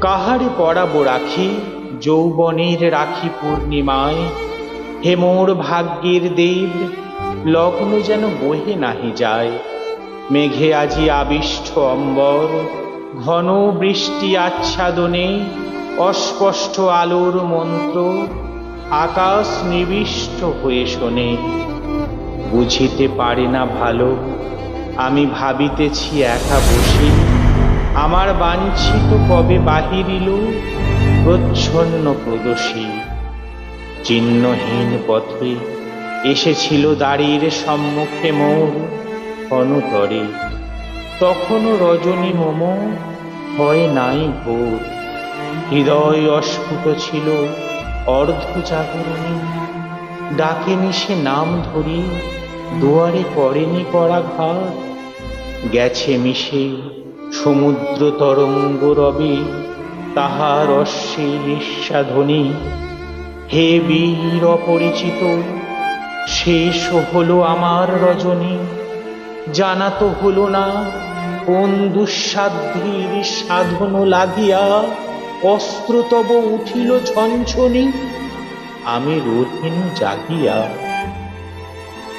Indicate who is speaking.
Speaker 1: কাহারে পড়াবো রাখি, যৌবনের রাখি পূর্ণিমায়? হে মোর ভাগ্যের দেব, লগ্ন যেন বহে নাহি যায়। মেঘে আজি আবিষ্ঠ অম্বর, ঘন বৃষ্টি আচ্ছাদনে, অস্পষ্ট আলোর মন্ত্র, আকাশ নিবিষ্ট হয়ে শোনে। বুঝিতে পারে না ভালো, আমি ভাবিতেছি একা বসে। আমার বাঞ্ছিত কবে বাহিরিল প্রচ্ছন্ন প্রদোষী। চিহ্নহীন পথে এসেছিল দাঁড়ির সম্মুখে মোর অনুতরে। তখনও রজনী মম হয় নাই ভোর। হৃদয় অস্ফুট ছিল অর্ধ জাগরণী। ডাকেনি সে নাম ধরি, দুয়ারে করেনি করা ঘাট গেছে মিশে সমুদ্র তরঙ্গ রবে তাহার অশ্বে নিঃসাধনী। হে বীর অপরিচিত, শেষ হলো আমার রজনী। জানা তো হলো না, কোন দুঃসাধ্যের সাধন লাগিয়া অস্ত্র তব উঠিল ঝঞ্ঝনি আমি রোধিন জাগিয়া